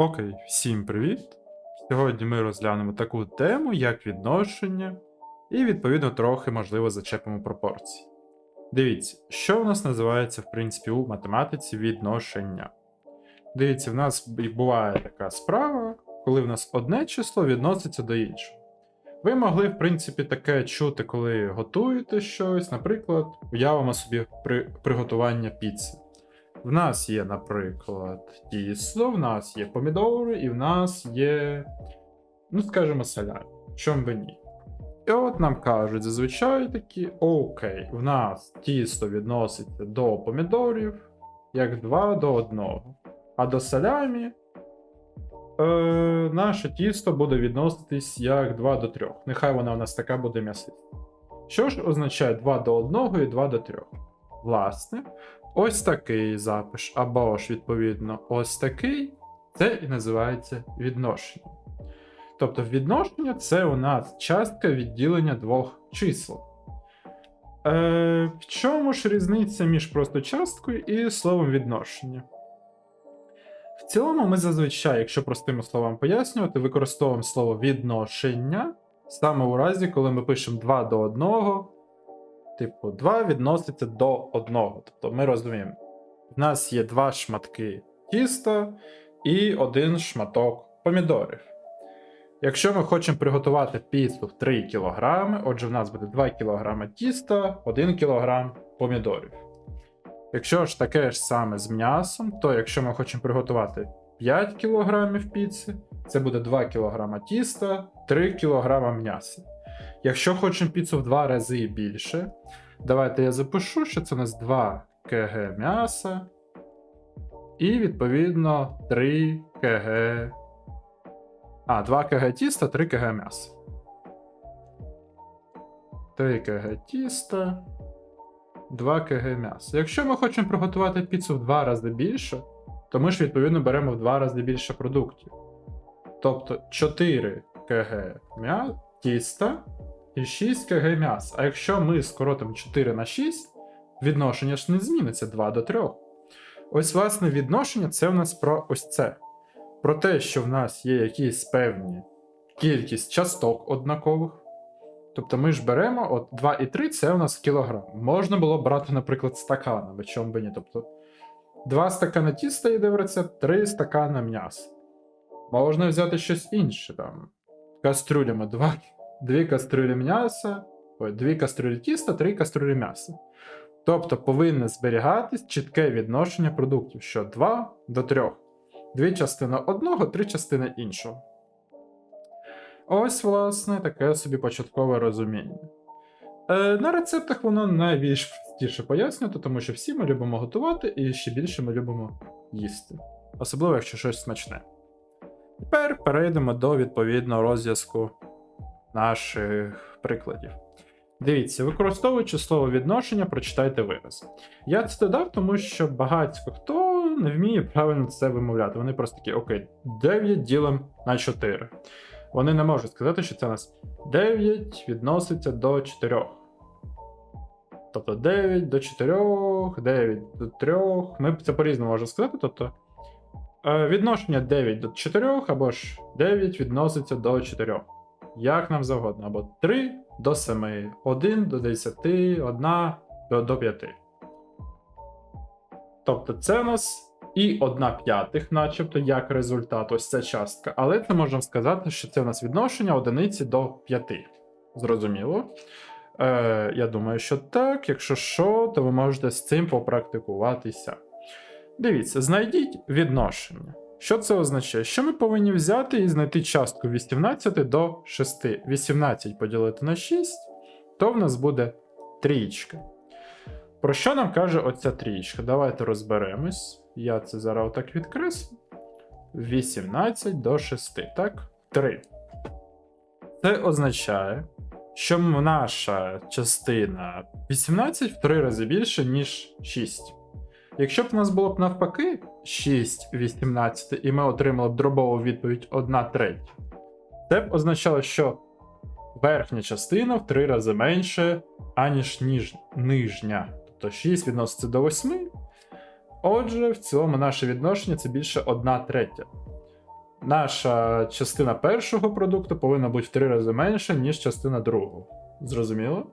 Окей, всім привіт! Сьогодні ми розглянемо таку тему, як відношення, і відповідно трохи, можливо, зачепимо пропорції. Дивіться, що в нас називається, в принципі, у математиці відношення. Дивіться, в нас буває така справа, коли в нас одне число відноситься до іншого. Ви могли, в принципі, таке чути, коли готуєте щось, наприклад, уявимо собі при приготування піци. В нас є, наприклад, тісто, в нас є помідори, і в нас є, ну скажімо, салят. Чом би ні? І от нам кажуть зазвичай такі: окей, в нас тісто відноситься до помідорів як 2 до 1. А до салямі е, наше тісто буде відноситись як 2 до 3. Нехай вона у нас така буде м'ясиста. Що ж означає 2 до 1 і 2 до 3? Власне, ось такий запис, або ж, відповідно, ось такий, це і називається відношення. Тобто відношення це у нас частка відділення двох чисел. Е, в чому ж різниця між просто часткою і словом відношення? В цілому, ми зазвичай, якщо простими словами пояснювати, використовуємо слово відношення саме у разі, коли ми пишемо 2 до 1, типу, 2 відноситься до 1. Тобто ми розуміємо, в нас є два шматки тіста і один шматок помідорів. Якщо ми хочемо приготувати піцу в 3 кг, отже, в нас буде 2 кг тіста, 1 кг помідорів. Якщо ж таке ж саме з м'ясом, то якщо ми хочемо приготувати 5 кг піци, це буде 2 кг тіста, 3 кг м'яса. Якщо хочемо піцу в 2 рази більше, давайте я запишу, що це у нас 2 кг м'яса і відповідно 3 кг. А, 2 кг тіста, 3 кг м'яса. 3 кг тіста, 2 кг м'яса. Якщо ми хочемо приготувати піцу в 2 рази більше, то ми ж відповідно беремо в 2 рази більше продуктів. Тобто 4 кг м'я... тіста і 6 кг м'яса. А якщо ми скоротимо 4 на 6, відношення ж не зміниться 2 до 3. Ось, власне, відношення це в нас про ось це. Про те, що в нас є якісь певні кількість часток однакових. Тобто ми ж беремо от 2 і 3 це у нас кілограм. Можна було брати, наприклад, стаканами, чому би ні. Тобто 2 стакани тіста йде в рецепт, 3 стакани м'яса. Можна взяти щось інше там. Кастрюлями 2, 2 кастрюлі м'яса, ой, 2 кастрюлі тіста, 3 кастрюлі м'яса. Тобто повинне зберігатись чітке відношення продуктів, що 2 до 3. Дві частини одного, три частини іншого. Ось, власне, таке собі початкове розуміння. Е, на рецептах воно найбільш простіше пояснювати, тому що всі ми любимо готувати і ще більше ми любимо їсти. Особливо, якщо щось смачне. Тепер перейдемо до відповідного розв'язку наших прикладів. Дивіться, використовуючи слово відношення, прочитайте вираз. Я це додав, тому що багатько хто не вміє правильно це вимовляти. Вони просто такі, окей, 9 ділимо на 4. Вони не можуть сказати, що це у нас 9 відноситься до 4. Тобто 9 до 4, 9 до 3. Ми це по-різному можемо сказати. Тобто відношення 9 до 4 або ж 9 відноситься до 4. Як нам завгодно, або 3 до 7, 1 до 10, 1 до, до 5. Тобто це у нас і 1 п'ятих, начебто, як результат, ось ця частка. Але це можемо сказати, що це у нас відношення одиниці до 5. Зрозуміло? Е, Я думаю, що так. Якщо що, то ви можете з цим попрактикуватися. Дивіться, знайдіть відношення. Що це означає? Що ми повинні взяти і знайти частку 18 до 6. 18 поділити на 6, то в нас буде трієчка. Про що нам каже оця трієчка? Давайте розберемось. Я це зараз отак відкреслю. 18 до 6, так? 3. Це означає, що наша частина 18 в 3 рази більше, ніж 6. Якщо б у нас було б навпаки 6 18, і ми отримали б дробову відповідь 1 третя, це б означало, що верхня частина в 3 рази менше, аніж ніж нижня. Тобто 6 відноситься до 8. Отже, в цілому наше відношення це більше 1 третя. наша частина першого продукту повинна бути в три рази менша, ніж частина другого. Зрозуміло?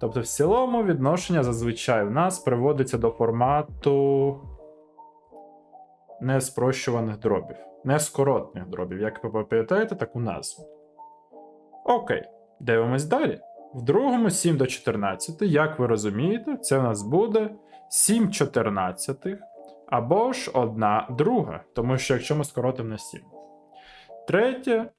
Тобто, в цілому відношення зазвичай в нас приводиться до формату неспрощуваних дробів, нескоротних дробів. Як ви пам'ятаєте, таку назву. Окей, дивимось далі. В другому 7 до 14, як ви розумієте, це в нас буде 7 чотирнадцятих або ж 1 друга, тому що якщо ми скоротимо на 7. Третє.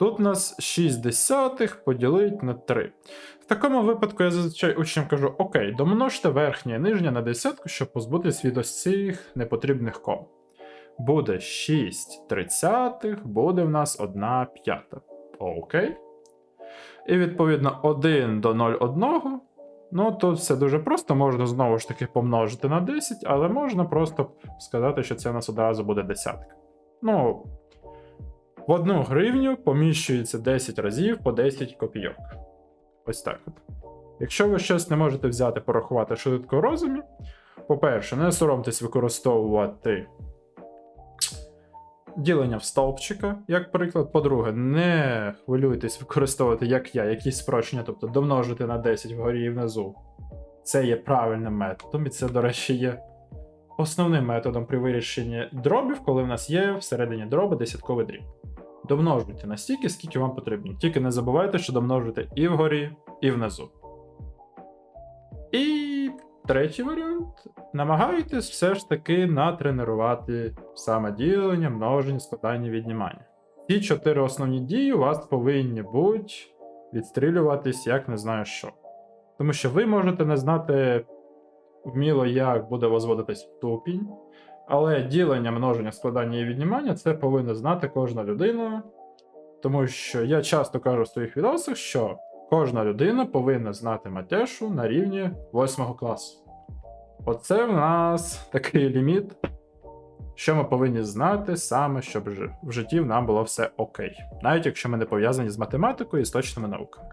Тут у нас 6 десятих поділить на 3. В такому випадку я зазвичай учням кажу: Окей, домножте верхнє і нижнє на десятку, щоб позбутись від ось цих непотрібних ком. Буде 6 тридцятих, буде в нас 1 п'ята. Окей. І відповідно 1 до 0,1. Ну, тут все дуже просто, можна знову ж таки помножити на 10, але можна просто сказати, що це у нас одразу буде десятка. Ну, в одну гривню поміщується 10 разів по 10 копійок. Ось так. Якщо ви щось не можете взяти, порахувати швидко розумі, по-перше, не соромтесь використовувати ділення в стовпчика, як приклад. По-друге, не хвилюйтесь використовувати, як я, якісь спрощення, тобто домножити на 10 вгорі і внизу. Це є правильним методом, і це, до речі, є основним методом при вирішенні дробів, коли в нас є всередині дроби десятковий дріб. Домножуйте настільки, скільки вам потрібно. Тільки не забувайте, що домножити і вгорі, і внизу. І третій варіант. Намагайтесь все ж таки натренувати саме ділення, множення, складання, віднімання. Ці чотири основні дії у вас повинні бути відстрілюватись, як не знаю що. Тому що ви можете не знати вміло, як буде возводитись ступінь, але ділення, множення, складання і віднімання це повинна знати кожна людина. Тому що я часто кажу в своїх відосах, що кожна людина повинна знати матешу на рівні 8 класу. Оце в нас такий ліміт, що ми повинні знати саме, щоб в житті нам було все окей, навіть якщо ми не пов'язані з математикою і з точними науками.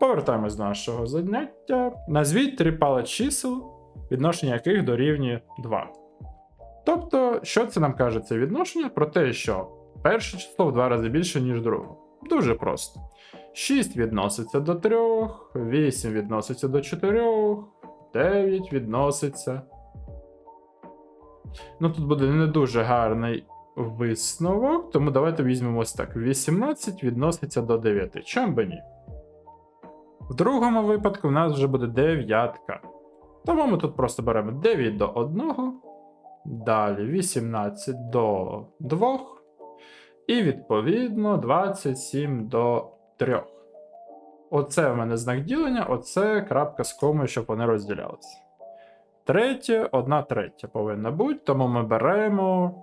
Повертаємось до нашого заняття. Назвіть три пала чисел, відношення яких дорівнює 2. Тобто, що це нам каже це відношення? Про те, що перше число в два рази більше, ніж друге. Дуже просто. 6 відноситься до 3, 8 відноситься до 4, 9 відноситься. Ну, тут буде не дуже гарний висновок, тому давайте візьмемо ось так. 18 відноситься до 9. Чом би ні? В другому випадку в нас вже буде дев'ятка. Тому ми тут просто беремо 9 до 1, далі 18 до 2, і відповідно 27 до 3. Оце в мене знак ділення, оце крапка з комою, щоб вони розділялися. Третє, одна третя повинна бути, тому ми беремо.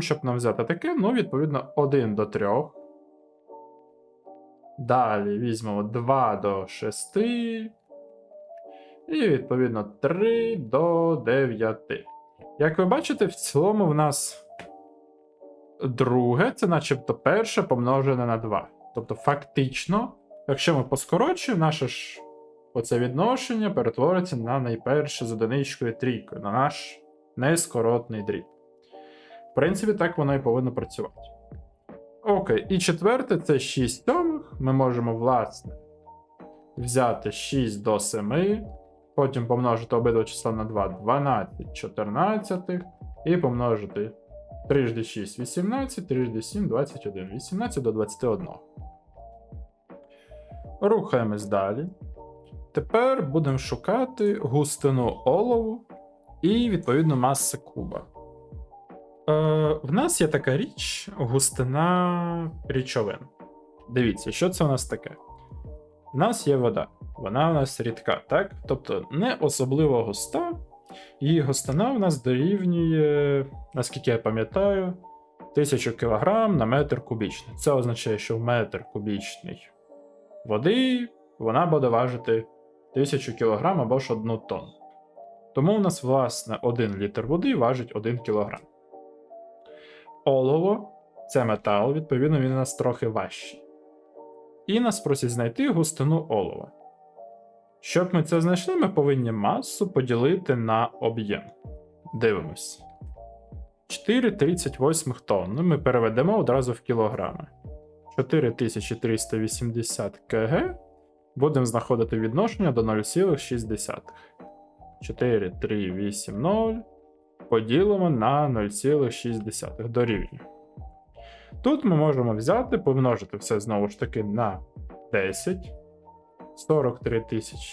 Щоб нам взяти таке, ну, відповідно, 1 до 3. Далі візьмемо 2 до 6. І відповідно 3 до 9. Як ви бачите, в цілому в нас друге, це начебто перше помножене на 2. Тобто, фактично, якщо ми поскорочуємо, наше ж оце відношення перетвориться на найперше з одиничкою трійкою, на наш нескоротний дріб. В принципі, так воно і повинно працювати. Окей, і четверте це 6 сьомих. Ми можемо, власне, взяти 6 до 7, потім помножити обидва числа на 2, 12 14, і помножити 3 6 18, 3 7 21, 18 до 21. Рухаємось далі. Тепер будемо шукати густину олову і, відповідно, маси куба. Е, в нас є така річ густина річовин. Дивіться, що це у нас таке? У нас є вода. Вона у нас рідка, так? Тобто не особливо густа. Її густина у нас дорівнює, наскільки я пам'ятаю, 1000 кг на метр кубічний. Це означає, що метр кубічний води вона буде важити 1000 кг або ж 1 тонну. Тому у нас, власне, 1 літр води важить 1 кг. Олово це метал, відповідно, він у нас трохи важчий. І нас просять знайти густину олова. Щоб ми це знайшли, ми повинні масу поділити на об'єм. Дивимось. 438 тонн. Ми переведемо одразу в кілограми. 4380 кг. Будемо знаходити відношення до 0,6. 4380 поділимо на 0,6 дорівнює. Тут ми можемо взяти, помножити все знову ж таки на 10. 43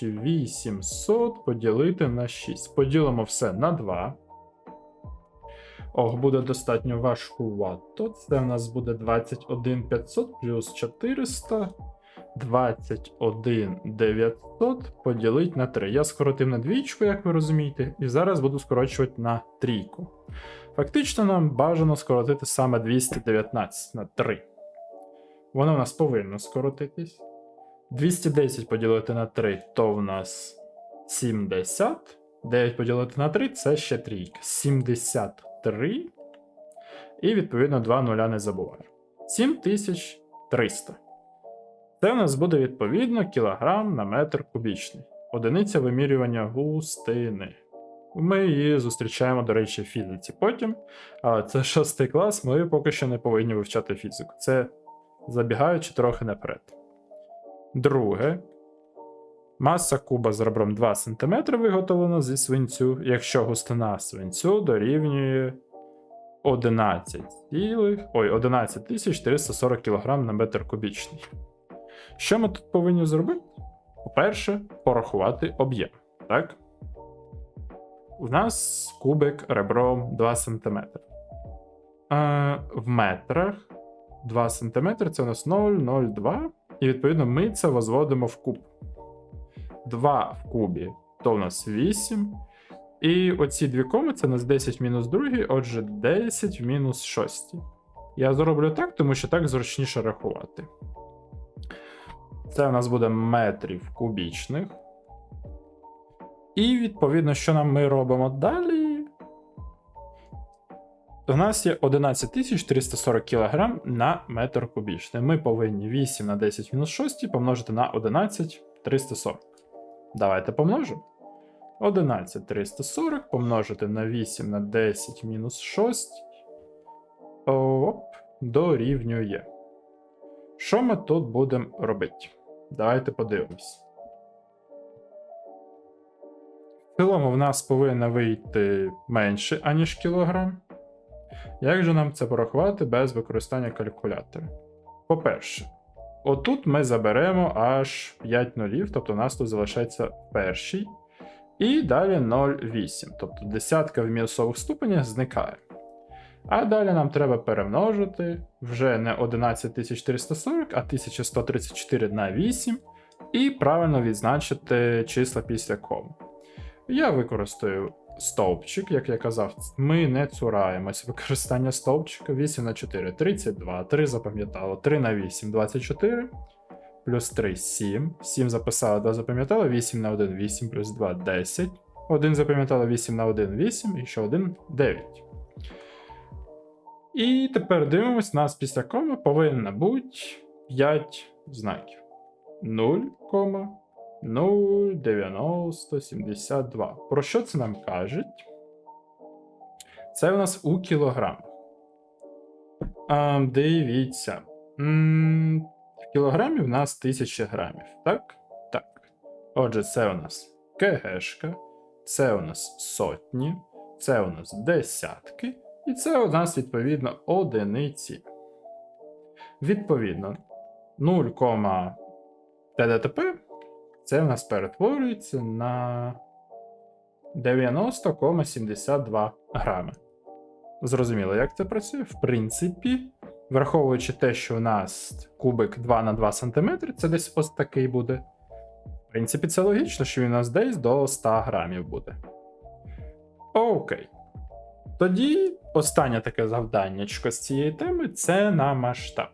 800 поділити на 6. Поділимо все на 2. Ох, буде достатньо важкувато. Це в нас буде 21 500 плюс 400. 21 900 поділити на 3. Я скоротив на двічку, як ви розумієте, і зараз буду скорочувати на трійку. Фактично, нам бажано скоротити саме 219 на 3. Воно у нас повинно скоротитись. 210 поділити на 3, то в нас 70. 9 поділити на 3 це ще трійка. 73. І відповідно 2 нуля не забуваю. 7300. Це в нас буде відповідно кілограм на метр кубічний. Одиниця вимірювання густини. Ми її зустрічаємо, до речі, в фізиці потім. Це шостий клас, ми поки що не повинні вивчати фізику. Це забігаючи трохи наперед. Друге. Маса куба з ребром 2 см виготовлена зі свинцю, якщо густина свинцю дорівнює 11, цілих- ой, 11 440 кг на метр кубічний. Що ми тут повинні зробити? По-перше, порахувати об'єм. Так? У нас кубик ребром 2 см. Е, в метрах 2 см це у нас 0,02. І відповідно ми це возводимо в куб. 2 в кубі то у нас 8. І оці дві коми це у нас 10 мінус 2, отже, 10 в мінус 6. Я зроблю так, тому що так зручніше рахувати. Це у нас буде метрів кубічних. І відповідно, що нам ми робимо далі. У нас є 11340 кг на метр кубічний. Ми повинні 8 на 10 мінус 6 помножити на 11340. Давайте помножимо. 11340 помножити на 8 на 10 мінус 6. Оп, дорівнює. Що ми тут будемо робити? Давайте подивимось. Цілому в нас повинно вийти менше, аніж кілограм. Як же нам це порахувати без використання калькулятора? По-перше, отут ми заберемо аж 5 нулів, тобто у нас тут залишається перший. І далі 0,8, тобто десятка в мінусових ступенях зникає. А далі нам треба перемножити вже не 11440, а 1134 на 8, і правильно відзначити числа після кому. Я використаю стовпчик, як я казав, ми не цураємось. Використання стовпчика 8 на 4 32, 3 запам'ятало, 3 на 8 24, плюс 3 7, 7 записали, 2 запам'ятали, 8 на 1 8 плюс 2 10, 1 запам'ятали 8 на 1 8 і ще 1 9. І тепер дивимось, нас після коми повинно бути 5 знаків. 0, 0,9072. Про що це нам кажуть? Це у нас у кілограмах. А, дивіться. М, В кілограмі в нас 1000 грамів, так? Так. Отже, це у нас КГшка, це у нас сотні, це у нас десятки, і це у нас, відповідно, одиниці. Відповідно, 0, ТДТП це в нас перетворюється на 90,72 грами. Зрозуміло, як це працює? В принципі, враховуючи те, що у нас кубик 2 на 2 см, це десь ось такий буде. В принципі, це логічно, що він у нас десь до 100 грамів буде. Окей. Тоді останнє таке завданнячко з цієї теми це на масштаб.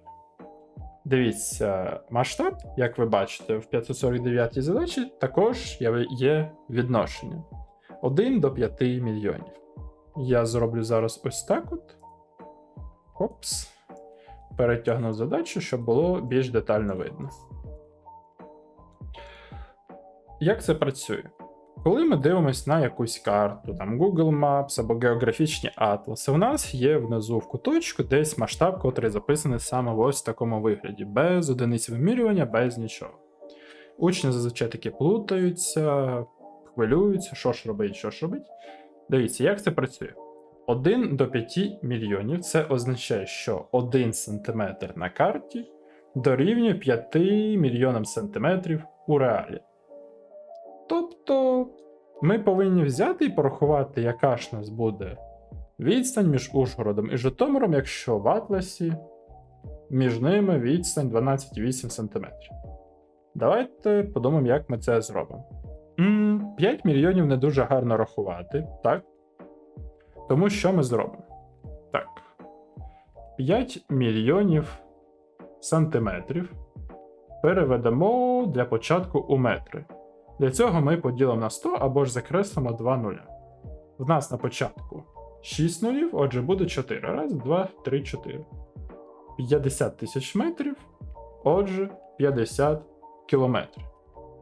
Дивіться, масштаб, як ви бачите, в 549 задачі також є- відношення 1 до 5 мільйонів. Я зроблю зараз ось так от. Опс. Перетягнув задачу, щоб було більш детально видно. Як це працює? Коли ми дивимося на якусь карту, там Google Maps або географічні атласи, у нас є внизу в куточку десь масштаб, котрий записаний саме в ось такому вигляді, без одиниць вимірювання, без нічого. Учні зазвичай таки плутаються, хвилюються, що ж робить, що ж робить. Дивіться, як це працює. 1 до 5 мільйонів це означає, що 1 см на карті дорівнює 5 мільйонам сантиметрів у реалі. Тобто ми повинні взяти і порахувати, яка ж нас буде відстань між Ужгородом і Житомиром, якщо в Атласі між ними відстань 12,8 см. Давайте подумаємо, як ми це зробимо. 5 мільйонів не дуже гарно рахувати, так? Тому що ми зробимо? Так. 5 мільйонів сантиметрів переведемо для початку у метри. Для цього ми поділимо на 100 або ж закреслимо 2 нуля. В нас на початку 6 нулів, отже, буде 4. Раз, 2, 3, 4. 50 тисяч метрів, отже, 50 кілометрів.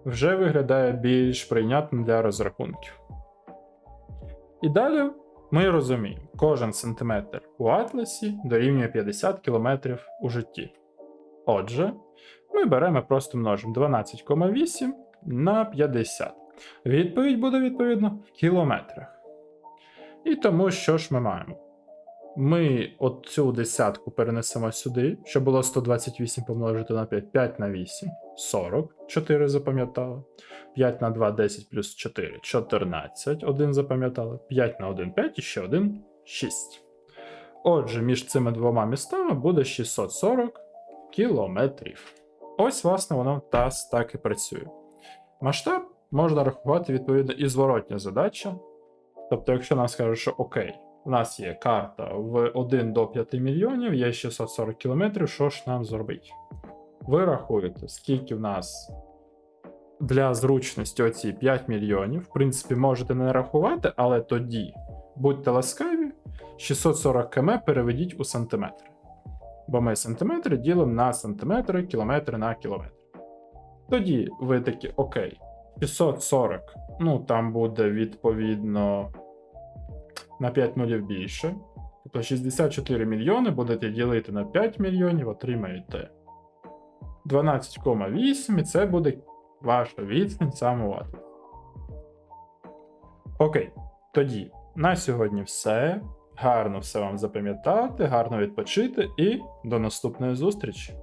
Вже виглядає більш прийнятним для розрахунків. І далі ми розуміємо, кожен сантиметр у атласі дорівнює 50 кілометрів у житті. Отже, ми беремо просто множимо 12,8 на 50. Відповідь буде відповідно в кілометрах. І тому що ж ми маємо? Ми от цю десятку перенесемо сюди, щоб було 128 помножити на 5, 5 на 8, 40, 4 запам'ятали. 5 на 2, 10 плюс 4, 14, 1 запам'ятали. 5 на 1, 5 і ще 1, 6. Отже, між цими двома містами буде 640 кілометрів. Ось, власне, воно тас так і працює. Масштаб можна рахувати відповідно і зворотня задача. Тобто, якщо нам скажуть, що окей, у нас є карта в 1 до 5 мільйонів, є 640 кілометрів, що ж нам зробить? Ви рахуєте, скільки в нас для зручності оці 5 мільйонів. В принципі, можете не рахувати, але тоді будьте ласкаві, 640 км переведіть у сантиметри. Бо ми сантиметри ділимо на сантиметри, кілометри на кілометр. Тоді ви такі, окей, 640, ну там буде відповідно на 5 нулів більше. Тобто 64 мільйони будете ділити на 5 мільйонів, отримаєте 12,8, і це буде ваша відстань саме в Окей, тоді на сьогодні все. Гарно все вам запам'ятати, гарно відпочити і до наступної зустрічі!